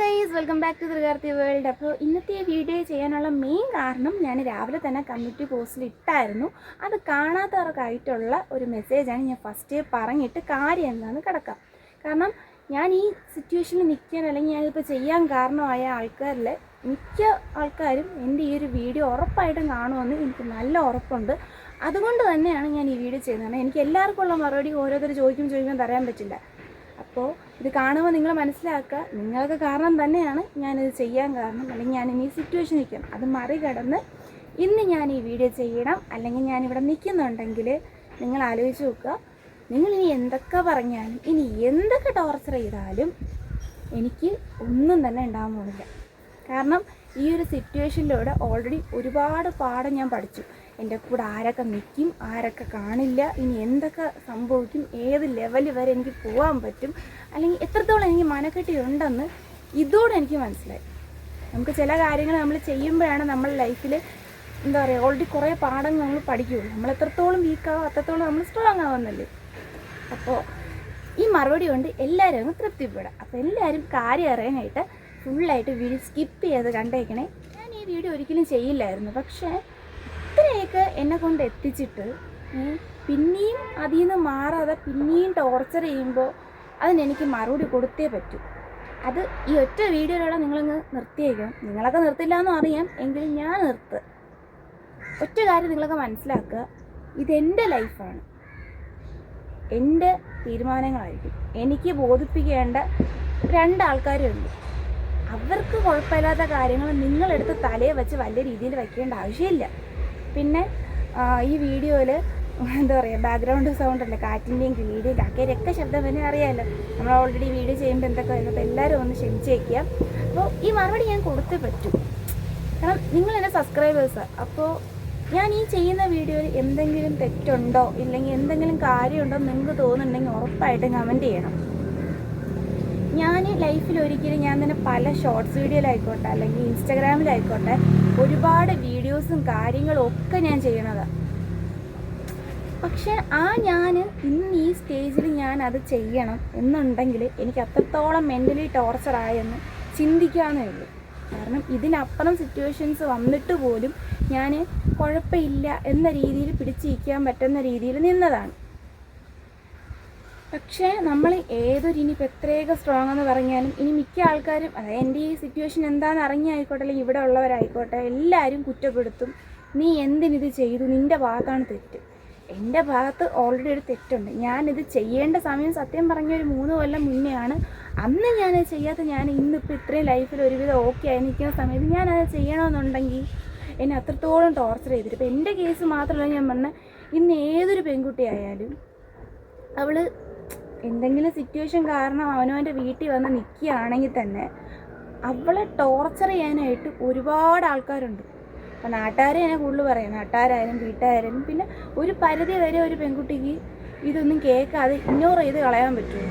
Guys welcome back to Trikarthi world അപ്പോൾ ഇന്നത്തെ video ചെയ്യാനുള്ള മെയിൻ കാരണം ഞാൻ രാവിലെ തന്നെ കമ്മ്യൂണിറ്റി പോസ്റ്റിൽ ഇട്ടായിരുന്നു. അത് കാണാത്തവർക്കായിട്ടുള്ള ഒരു മെസ്സേജാണ് ഞാൻ ഫസ്റ്റ് പറഞ്ഞിട്ട് കാര്യം എന്താണെന്ന് കിടക്കാം. കാരണം ഞാൻ ഈ സിറ്റുവേഷനിൽ നിൽക്കാൻ അല്ലെങ്കിൽ ഞാനിപ്പോൾ ചെയ്യാൻ കാരണമായ ആൾക്കാരിൽ മിക്ക ആൾക്കാരും എന്റെ ഈ ഒരു വീഡിയോ ഉറപ്പായിട്ടും കാണുമെന്ന് എനിക്ക് നല്ല ഉറപ്പുണ്ട്. അതുകൊണ്ട് തന്നെയാണ് ഞാൻ ഈ വീഡിയോ ചെയ്യുന്നത്. കാരണം എനിക്ക് എല്ലാവർക്കും ഉള്ള മറുപടി ഓരോരുത്തർ ചോദിക്കും ചോദിക്കും തരാൻ പറ്റില്ല. അപ്പോൾ ഇത് കാണുമ്പോൾ നിങ്ങൾ മനസ്സിലാക്കുക. നിങ്ങൾക്ക് കാരണം തന്നെയാണ് ഞാനിത് ചെയ്യാൻ കാരണം. അല്ലെങ്കിൽ ഞാൻ ഇനി സിറ്റുവേഷൻ നിൽക്കണം അത് മറികടന്ന് ഇന്ന് ഞാൻ ഈ വീഡിയോ ചെയ്യണം. അല്ലെങ്കിൽ ഞാനിവിടെ നിൽക്കുന്നുണ്ടെങ്കിൽ നിങ്ങൾ ആലോചിച്ച് നോക്കുക. നിങ്ങൾ ഇനി എന്തൊക്കെ പറഞ്ഞാലും ഇനി എന്തൊക്കെ ടോർച്ചർ ചെയ്താലും എനിക്ക് ഒന്നും തന്നെ ഉണ്ടാകാൻ പോകുന്നില്ല. കാരണം ഈ ഒരു സിറ്റുവേഷനിലൂടെ ഓൾറെഡി ഒരുപാട് പാഠം ഞാൻ പഠിച്ചു. എന്റെ കൂടെ ആരൊക്കെ നിൽക്കും ആരൊക്കെ കാണില്ല ഇനി എന്തൊക്കെ സംഭവിക്കും ഏത് ലെവൽ വരെ എനിക്ക് പോകാൻ പറ്റും അല്ലെങ്കിൽ എത്രത്തോളം എനിക്ക് മനക്കെട്ടി ഉണ്ടെന്ന് ഇതോടെ എനിക്ക് മനസ്സിലായി. നമുക്ക് ചില കാര്യങ്ങൾ നമ്മൾ ചെയ്യുമ്പോഴാണ് നമ്മൾ ലൈഫിൽ എന്താ പറയുക ഓൾറെഡി കുറേ പാഠങ്ങൾ നമ്മൾ പഠിക്കുകയുള്ളൂ. നമ്മൾ എത്രത്തോളം വീക്കാവും അത്രത്തോളം നമ്മൾ സ്ട്രോങ് ആവുന്നല്ലേ അപ്പോൾ ഈ മറുപടി കൊണ്ട് എല്ലാവരും അങ്ങ് തൃപ്തിപ്പെടാം അപ്പോൾ എല്ലാവരും കാര്യം അറിയാനായിട്ട് ഫുള്ളായിട്ട് വീഡിയോ സ്കിപ്പ് ചെയ്ത് കണ്ടേക്കണേ. ഞാൻ ഈ വീഡിയോ ഒരിക്കലും ചെയ്യില്ലായിരുന്നു. പക്ഷേ ഇത്രയൊക്കെ എന്നെ കൊണ്ട് എത്തിച്ചിട്ട് പിന്നെയും അതിൽ നിന്ന് മാറാതെ പിന്നെയും ടോർച്ചർ ചെയ്യുമ്പോൾ അതിനെനിക്ക് മറുപടി കൊടുത്തേ പറ്റൂ. അത് ഈ ഒറ്റ വീഡിയോയിലൂടെ നിങ്ങളങ്ങ് നിർത്തിയേക്കാം നിങ്ങളൊക്കെ നിർത്തില്ല എന്നും അറിയാം എങ്കിലും ഞാൻ നിർത്ത്. ഒറ്റ കാര്യം നിങ്ങളൊക്കെ മനസ്സിലാക്കുക ഇതെന്റെ ലൈഫാണ്. എന്റെ തീരുമാനങ്ങളായിരിക്കും. എനിക്ക് ബോധിപ്പിക്കേണ്ട രണ്ടാൾക്കാരുണ്ട് അവർക്ക് കുഴപ്പമില്ലാത്ത കാര്യങ്ങൾ നിങ്ങളെടുത്ത് തലയെ വെച്ച് വലിയ രീതിയിൽ വയ്ക്കേണ്ട ആവശ്യമില്ല. പിന്നെ ഈ വീഡിയോയിൽ എന്താ പറയുക ബാക്ക്ഗ്രൗണ്ട് സൗണ്ട് അല്ലേ കാറ്റിന്റെയും കിളിയുടെയും കാക്കേരൊക്കെ ശബ്ദം തന്നെ അറിയാമല്ലോ നമ്മൾ ഓൾറെഡി വീഡിയോ ചെയ്യുമ്പോൾ എന്തൊക്കെ വരുന്നത് എല്ലാവരും ഒന്ന് ക്ഷമിച്ചേക്കുക അപ്പോൾ ഈ മറുപടി ഞാൻ കൊടുത്തേ പറ്റൂ. കാരണം നിങ്ങൾ എന്റെ സബ്സ്ക്രൈബേഴ്സാണ് അപ്പോൾ ഞാൻ ഈ ചെയ്യുന്ന വീഡിയോയിൽ എന്തെങ്കിലും തെറ്റുണ്ടോ ഇല്ലെങ്കിൽ എന്തെങ്കിലും കാര്യമുണ്ടോ നിങ്ങൾക്ക് തോന്നുന്നുണ്ടെങ്കിൽ ഉറപ്പായിട്ടും കമന്റ് ചെയ്യണം. ഞാൻ ലൈഫിൽ ഒരിക്കലും ഞാൻ തന്നെ പല ഷോർട്സ് വീഡിയോയിലായിക്കോട്ടെ അല്ലെങ്കിൽ ഇൻസ്റ്റാഗ്രാമിലായിക്കോട്ടെ ഒരുപാട് വീഡിയോസും കാര്യങ്ങളും ഒക്കെ ഞാൻ ചെയ്യണത് പക്ഷെ ആ ഞാൻ ഇന്ന് ഈ സ്റ്റേജിൽ ഞാൻ അത് ചെയ്യണം എന്നുണ്ടെങ്കിൽ എനിക്ക് അത്രത്തോളം മെന്റലി ടോർച്ചർ ആയെന്ന് ചിന്തിക്കാവുന്നേ ഉള്ളൂ. കാരണം ഇതിനപ്പുറം സിറ്റുവേഷൻസ് വന്നിട്ട് പോലും ഞാൻ കുഴപ്പമില്ല എന്ന രീതിയിൽ പിടിച്ചിരിക്കാൻ പറ്റുന്ന രീതിയിൽ നിന്നതാണ്. പക്ഷേ നമ്മൾ ഏതൊരു ഇനി പ്രത്യേക സ്ട്രോങ് എന്ന് പറഞ്ഞാലും ഇനി മിക്ക ആൾക്കാരും അതായത് എന്റെ ഈ സിറ്റുവേഷൻ എന്താണെന്ന് അറിഞ്ഞായിക്കോട്ടെ അല്ലെങ്കിൽ ഇവിടെ ഉള്ളവരായിക്കോട്ടെ എല്ലാവരും കുറ്റപ്പെടുത്തും. നീ എന്തിനിത് ചെയ്തു? നിന്റെ ഭാഗത്താണ് തെറ്റ്. എന്റെ ഭാഗത്ത് ഓൾറെഡി ഒരു തെറ്റുണ്ട്. ഞാനിത് ചെയ്യേണ്ട സമയം സത്യം പറഞ്ഞ ഒരു മൂന്ന് കൊല്ലം മുന്നെയാണ്. അന്ന് ഞാനത് ചെയ്യാത്ത ഞാൻ ഇന്നിപ്പോൾ ഇത്രയും ലൈഫിൽ ഒരുവിധം ഓക്കെ ആയി നിൽക്കുന്ന സമയത്ത് ഞാനത് ചെയ്യണമെന്നുണ്ടെങ്കിൽ എന്നെ അത്രത്തോളം ടോർച്ചർ ചെയ്തിട്ട്. ഇപ്പോൾ എന്റെ കേസ് മാത്രമല്ല ഞാൻ പറഞ്ഞ ഇന്ന് ഏതൊരു പെൺകുട്ടിയായാലും അവൾ എന്തെങ്കിലും സിറ്റുവേഷൻ കാരണം അവനവന്റെ വീട്ടിൽ വന്ന് നിൽക്കുകയാണെങ്കിൽ തന്നെ അവളെ ടോർച്ചർ ചെയ്യാനായിട്ട് ഒരുപാട് ആൾക്കാരുണ്ട്. അപ്പം നാട്ടുകാരെ എന്നെ കൂടുതൽ പറയാം. നാട്ടുകാരായാലും വീട്ടുകാരായാലും പിന്നെ ഒരു പരിധി വരെ ഒരു പെൺകുട്ടിക്ക് ഇതൊന്നും കേൾക്കാതെ ഇഗ്നോർ ചെയ്ത് കളയാൻ പറ്റുമോ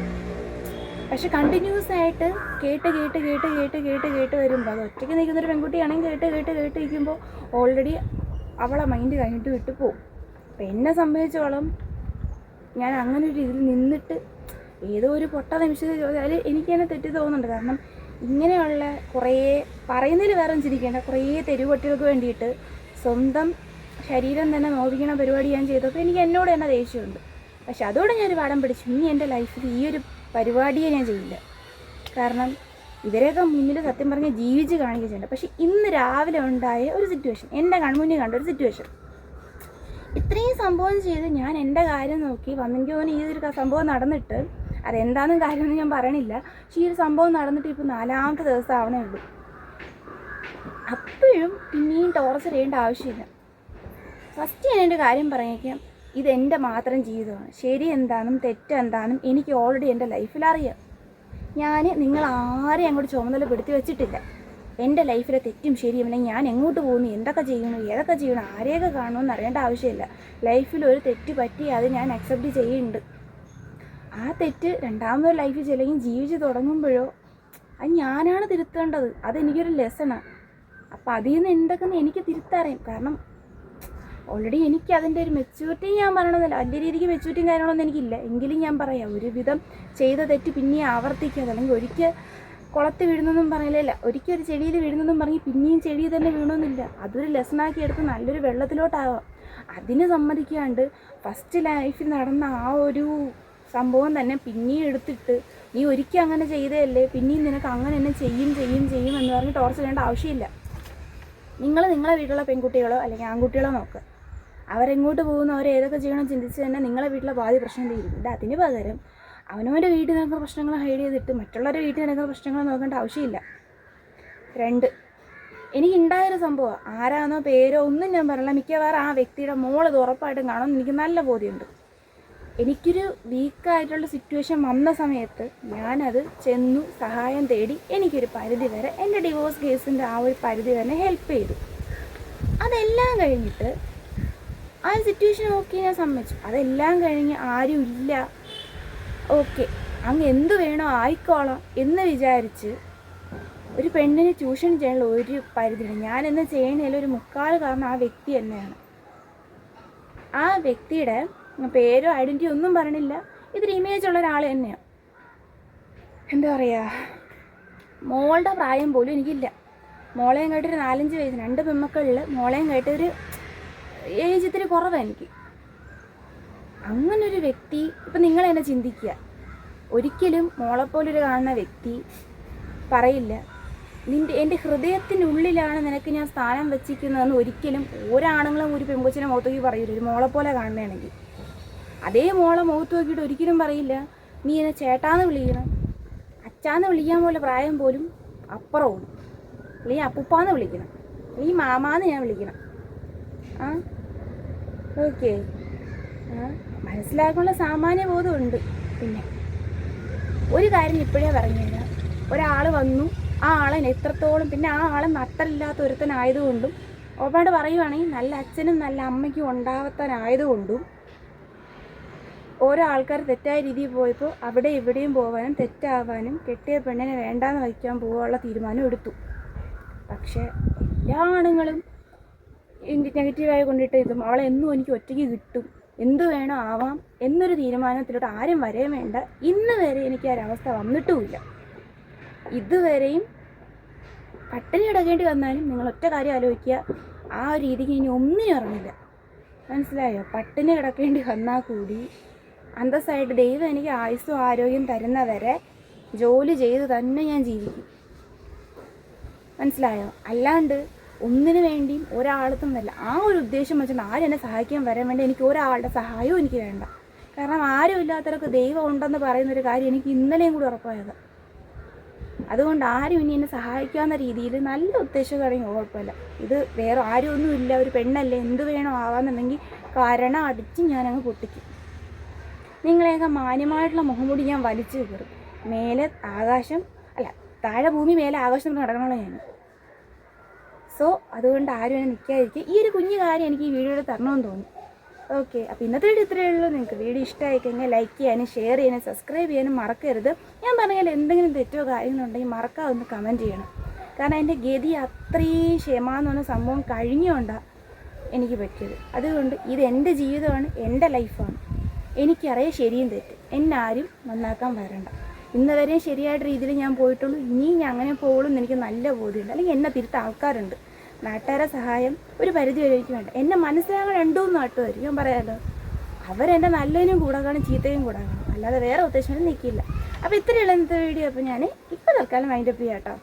പക്ഷെ കണ്ടിന്യൂസ് ആയിട്ട് കേട്ട് കേട്ട് കേട്ട് കേട്ട് കേട്ട് കേട്ട് വരുമ്പോൾ അത് ഒറ്റയ്ക്ക് നിൽക്കുന്ന ഒരു പെൺകുട്ടിയാണെങ്കിൽ കേട്ട് കേട്ട് കേട്ട് നിൽക്കുമ്പോൾ ഓൾറെഡി അവളെ മൈൻഡ് കഴിഞ്ഞിട്ട് വിട്ടു പോകും. അപ്പം എന്നെ സംബന്ധിച്ചോളം ഞാൻ അങ്ങനെ ഒരു ഇതിൽ നിന്നിട്ട് ഏതോ ഒരു പൊട്ട നിമിഷത്തിൽ ചോദിച്ചാൽ എനിക്ക് തന്നെ തെറ്റി തോന്നുന്നുണ്ട്. കാരണം ഇങ്ങനെയുള്ള കുറേ പറയുന്നതിൽ വേറെ ചിരിക്കേണ്ട കുറേ തെരുവട്ടികൾക്ക് വേണ്ടിയിട്ട് സ്വന്തം ശരീരം തന്നെ നോവിക്കണ പരിപാടി ഞാൻ ചെയ്തപ്പോൾ എനിക്ക് എന്നോട് തന്നെ ദേഷ്യമുണ്ട്. പക്ഷെ അതോടെ ഞാനൊരു പാഠം പഠിച്ചു. ഇനി എന്റെ ലൈഫിൽ ഈ ഒരു പരിപാടിയെ ഞാൻ ചെയ്യില്ല. കാരണം ഇവരെയൊക്കെ മുന്നിൽ സത്യം പറഞ്ഞ് ജീവിച്ച് കാണിക്കുന്നുണ്ട് പക്ഷെ ഇന്ന് രാവിലെ ഉണ്ടായ ഒരു സിറ്റുവേഷൻ എന്റെ കൺമുന്നിൽ കണ്ട ഒരു സിറ്റുവേഷൻ ഇത്രയും സംഭവം ചെയ്ത് ഞാൻ എന്റെ കാര്യം നോക്കി വന്നെങ്കിൽ ഈ ഒരു സംഭവം നടന്നിട്ട് അതെന്താണെന്നും കാര്യമൊന്നും ഞാൻ പറയണില്ല. പക്ഷേ ഈ ഒരു സംഭവം നടന്നിട്ട് ഇപ്പോൾ നാലാമത്തെ ദിവസം ആവണേ ഉള്ളൂ. അപ്പോഴും പിന്നെയും ടോർച്ചർ ചെയ്യേണ്ട ആവശ്യമില്ല. ഫസ്റ്റ് ഞാൻ എന്റെ കാര്യം പറഞ്ഞേക്കാം ഇതെന്റെ മാത്രം ജീവിതമാണ്. ശരി എന്താണെന്നും തെറ്റെന്താണെന്നും എനിക്ക് ഓൾറെഡി എന്റെ ലൈഫിൽ അറിയാം. ഞാൻ നിങ്ങൾ ആരെയും അങ്ങോട്ട് ചുമതലപ്പെടുത്തി വെച്ചിട്ടില്ല. എന്റെ ലൈഫിലെ തെറ്റും ശരിയും അല്ലെങ്കിൽ ഞാൻ എങ്ങോട്ട് പോകുന്നു? എന്തൊക്കെ ചെയ്യണു ഏതൊക്കെ ചെയ്യണം ആരെയൊക്കെ കാണുമെന്ന് അറിയേണ്ട ആവശ്യമില്ല. ലൈഫിൽ ഒരു തെറ്റ് പറ്റി അത് ഞാൻ അക്സെപ്റ്റ് ചെയ്യുന്നുണ്ട്. ആ തെറ്റ് രണ്ടാമതൊരു ലൈഫിൽ ചിലയും ജീവിച്ച് തുടങ്ങുമ്പോഴോ അത് ഞാനാണ് തിരുത്തേണ്ടത്. അതെനിക്കൊരു ലെസണാണ് അപ്പം അതിൽ നിന്ന് എന്തൊക്കെ എനിക്ക് തിരുത്തറിയാം കാരണം ഓൾറെഡി എനിക്ക് അതിന്റെ ഒരു മെച്യൂരിറ്റി ഞാൻ പറയണമെന്നില്ല വലിയ രീതിക്ക് മെച്യൂരിറ്റിയും കാര്യങ്ങളൊന്നും എനിക്കില്ല. എങ്കിലും ഞാൻ പറയാം ഒരുവിധം ചെയ്ത തെറ്റ് പിന്നെ ആവർത്തിക്കാതെ അല്ലെങ്കിൽ ഒരിക്കൽ കുളത്ത് വീഴുന്നൊന്നും പറയില്ല ഒരിക്കൽ ഒരു ചെടിയിൽ വീഴുന്നൊന്നും പറഞ്ഞ് പിന്നെയും ചെടി തന്നെ വീണമെന്നില്ല അതൊരു ലെസണാക്കി എടുത്ത് നല്ലൊരു വെള്ളത്തിലോട്ടാവാം. അതിന് സമ്മതിക്കാണ്ട് ഫസ്റ്റ് ലൈഫിൽ നടന്ന ആ ഒരു സംഭവം തന്നെ പിന്നെയും എടുത്തിട്ട് നീ ഒരിക്കലും അങ്ങനെ ചെയ്തതല്ലേ? പിന്നെയും നിനക്ക് അങ്ങനെ തന്നെ ചെയ്യും ചെയ്യും ചെയ്യും എന്ന് പറഞ്ഞ് ടോർച്ച് ചെയ്യേണ്ട ആവശ്യമില്ല. നിങ്ങൾ നിങ്ങളെ വീട്ടിലെ പെൺകുട്ടികളോ അല്ലെങ്കിൽ ആൺകുട്ടികളോ നോക്കുക അവരെങ്ങോട്ട് പോകുന്നു അവർ ഏതൊക്കെ ചെയ്യണം ചിന്തിച്ച് തന്നെ നിങ്ങളെ വീട്ടിലെ ബാധ്യ പ്രശ്നം തീരും. ഇത് അതിന് പകരം അവനവന്റെ വീട്ടിൽ നടക്കുന്ന പ്രശ്നങ്ങൾ ഹൈഡ് ചെയ്തിട്ട് മറ്റുള്ളവരുടെ വീട്ടിൽ നടക്കുന്ന പ്രശ്നങ്ങൾ നോക്കേണ്ട ആവശ്യമില്ല. രണ്ട് എനിക്കുണ്ടായൊരു സംഭവം. ആരാണോ പേരോ ഒന്നും ഞാൻ പറയില്ല. മിക്കവാറും ആ വ്യക്തിയുടെ ഇത് ഉറപ്പായിട്ടും കാണുമെന്ന് എനിക്ക് നല്ല ബോധ്യമുണ്ട്. എനിക്കൊരു വീക്കായിട്ടുള്ള സിറ്റുവേഷൻ വന്ന സമയത്ത് ഞാനത് ചെന്നു സഹായം തേടി എനിക്കൊരു പരിധി വരെ എന്റെ ഡിവോഴ്സ് കേസിന്റെ ആ ഒരു പരിധി വരെ ഹെൽപ്പ് ചെയ്തു. അതെല്ലാം കഴിഞ്ഞിട്ട് ആ സിറ്റുവേഷൻ ഓക്കെ ഞാൻ സമ്മതിച്ചു. അതെല്ലാം കഴിഞ്ഞ് ആരും ഇല്ല. ഓക്കെ അങ്ങ് എന്ത് വേണോ ആയിക്കോളാം എന്ന് വിചാരിച്ച് ഒരു പെണ്ണിനെ ട്യൂഷൻ ചെയ്യാനുള്ള ഒരു പരിധിയില്ല. ഞാൻ എന്ന് ചെയ്യണതിൽ ഒരു മുക്കാൽ കാരണം ആ വ്യക്തി തന്നെയാണ്. ആ വ്യക്തിയുടെ പേരോ ഐഡന്റി ഒന്നും പറഞ്ഞില്ല ഇതൊരു ഇമേജ് ഉള്ള ഒരാൾ തന്നെയാണ് എന്താ പറയുക മോളുടെ പ്രായം പോലും എനിക്കില്ല. മോളെയും കേട്ടൊരു നാലഞ്ച് വയസ്സ് രണ്ട് പെമ്മക്കളിൽ മോളെയും കേട്ടൊരു ഏജ് ഇത്തിരി കുറവാണ് എനിക്ക്. അങ്ങനൊരു വ്യക്തി ഇപ്പം നിങ്ങൾ എന്നെ ചിന്തിക്കുക. ഒരിക്കലും മോളെപ്പോലൊരു കാണുന്ന വ്യക്തി പറയില്ല. നിന്റെ എന്റെ ഹൃദയത്തിനുള്ളിലാണ് നിനക്ക് ഞാൻ സ്ഥാനം വെച്ചിരിക്കുന്നതെന്ന് ഒരിക്കലും ഒരാണുങ്ങളും ഒരു പെൺകൊച്ചിനെ മുഖത്തേക്ക് പറയില്ല ഒരു മോളെപ്പോലെ കാണുകയാണെങ്കിൽ അതേ മോളെ മുഖത്ത് നോക്കിയിട്ട് ഒരിക്കലും പറയില്ല. നീ എന്നെ ചേട്ടാന്ന് വിളിക്കണം. അച്ചാന്ന് വിളിക്കാൻ പോലെ പ്രായം പോലും അപ്പുറവും. അല്ലെങ്കിൽ അപ്പുപ്പാന്ന് വിളിക്കണം. അല്ലെങ്കിൽ മാമാന്ന് ഞാൻ വിളിക്കണം. ആ? ഓക്കെ. മനസ്സിലാക്കാനുള്ള സാമാന്യ ബോധമുണ്ട് പിന്നെ ഒരു കാര്യം ഇപ്പോഴേ പറഞ്ഞു കഴിഞ്ഞാൽ ഒരാൾ വന്നു. ആ ആളെ എത്രത്തോളം പിന്നെ ആ ആളെ നട്ടലില്ലാത്ത ഒരുത്തനായതുകൊണ്ടും ഒരുപാട് പറയുവാണെങ്കിൽ നല്ല അച്ഛനും നല്ല അമ്മയ്ക്കും ഉണ്ടാവത്താനായതുകൊണ്ടും ഓരോ ആൾക്കാർ തെറ്റായ രീതിയിൽ പോയപ്പോൾ അവിടെ ഇവിടെയും പോകാനും തെറ്റാവാനും കെട്ടിയ പെണ്ണിനെ വേണ്ടാന്ന് വയ്ക്കാൻ പോകാനുള്ള തീരുമാനം എടുത്തു. പക്ഷേ എല്ലാ ആണുങ്ങളും നെഗറ്റീവായി കൊണ്ടിട്ട് ഇതും അവളെ എന്നും എനിക്ക് ഒറ്റയ്ക്ക് കിട്ടും. എന്ത് വേണോ ആവാം എന്നൊരു തീരുമാനത്തിലോട്ട് ആരും വരേ വേണ്ട. ഇന്ന് വരെ എനിക്ക് ഒരവസ്ഥ വന്നിട്ടുമില്ല. ഇതുവരെയും പട്ടിണി കിടക്കേണ്ടി വന്നാലും നിങ്ങൾ ഒറ്റ കാര്യം ആലോചിക്കുക. ആ രീതിക്ക് ഇനി ഒന്നിനും ഇറങ്ങില്ല. മനസ്സിലായോ? പട്ടിണി കിടക്കേണ്ടി വന്നാൽ കൂടി അന്തസ്സായിട്ട് ദൈവം എനിക്ക് ആയുസ്സും ആരോഗ്യം തരുന്നവരെ ജോലി ചെയ്ത് തന്നെ ഞാൻ ജീവിക്കും. മനസ്സിലായോ? അല്ലാണ്ട് ഒന്നിനു വേണ്ടിയും ഒരാളത്തും വരില്ല. ആ ഒരു ഉദ്ദേശം വെച്ചാൽ ആരും എന്നെ സഹായിക്കാൻ വരാൻ വേണ്ടി എനിക്ക് ഒരാളുടെ സഹായവും എനിക്ക് വേണ്ട. കാരണം ആരും ഇല്ലാത്തവർക്ക് ദൈവം ഉണ്ടെന്ന് പറയുന്ന ഒരു കാര്യം എനിക്ക് ഇന്നലെയും കൂടി ഉറപ്പായത്. അതുകൊണ്ട് ആരും ഇനി എന്നെ സഹായിക്കാവുന്ന രീതിയിൽ നല്ല ഉദ്ദേശമാണെങ്കിൽ കുഴപ്പമില്ല. ഇത് വേറെ ആരും ഒന്നുമില്ല. ഒരു പെണ്ണല്ലേ. എന്ത് വേണോ ആവാന്നുണ്ടെങ്കിൽ കാരണം അടിച്ച് ഞാനങ്ങ് പൊട്ടിക്കും. നിങ്ങളെയൊക്കെ മാന്യമായിട്ടുള്ള മുഖംമൂടി ഞാൻ വലിച്ചു കയറും മേലെ ആകാശം അല്ല താഴെ ഭൂമി മേലെ ആകാശം നടക്കണമല്ലോ ഞാൻ. സോ അതുകൊണ്ട് ആരും എന്നെ നിൽക്കാതിരിക്കുക ഈ ഒരു കുഞ്ഞു കാര്യം എനിക്ക് ഈ വീഡിയോയിൽ തരണമെന്ന് തോന്നി. ഓക്കെ അപ്പോൾ ഇന്നത്തെ വീഡിയോ ഇത്രയേ ഉള്ളൂ. നിങ്ങൾക്ക് വീഡിയോ ഇഷ്ടമായി കഴിഞ്ഞാൽ ലൈക്ക് ചെയ്യാനും ഷെയർ ചെയ്യാനും സബ്സ്ക്രൈബ് ചെയ്യാനും മറക്കരുത്. ഞാൻ പറഞ്ഞാൽ എന്തെങ്കിലും തെറ്റോ കാര്യങ്ങളുണ്ടെങ്കിൽ മറക്കാതെ ഒന്ന് കമന്റ് ചെയ്യണം. കാരണം എന്റെ ഗതി അത്രയും ക്ഷമ എന്ന് പറഞ്ഞ സംഭവം കഴിഞ്ഞുകൊണ്ടാണ് എനിക്ക് പറ്റിയത്. അതുകൊണ്ട് ഇത് എന്റെ ജീവിതമാണ് എന്റെ ലൈഫാണ് എനിക്കറിയാം ശരിയും തെറ്റ്. എന്നാരും നന്നാക്കാൻ വരണ്ട. ഇന്ന് ശരിയായിട്ട് രീതിയിൽ ഞാൻ പോയിട്ടുള്ളൂ. ഇനിയും ഞാൻ അങ്ങനെ പോകുള്ളൂ എന്ന് എനിക്ക് നല്ല ബോധ്യമുണ്ട്. അല്ലെങ്കിൽ എന്നെ തിരുത്ത ആൾക്കാരുണ്ട്. നാട്ടുകാരെ സഹായം ഒരു പരിധി വരെ എനിക്ക് വേണ്ട. എന്നെ മനസ്സിലാകാൻ രണ്ടു മൂന്ന് നാട്ടുകാർ ഞാൻ പറയാമല്ലോ അവരെന്റെ നല്ലതിനും കൂടെ കാണും ചീത്തയും കൂടെ കാണും അല്ലാതെ വേറെ ഉദ്ദേശം നിൽക്കില്ല അപ്പോൾ ഇത്രയുള്ള ഇന്നത്തെ വീഡിയോ അപ്പോൾ ഞാൻ ഇപ്പോൾ തൽക്കാലം വൈൻഡപ്പ് ചെയ്യാം കേട്ടോ.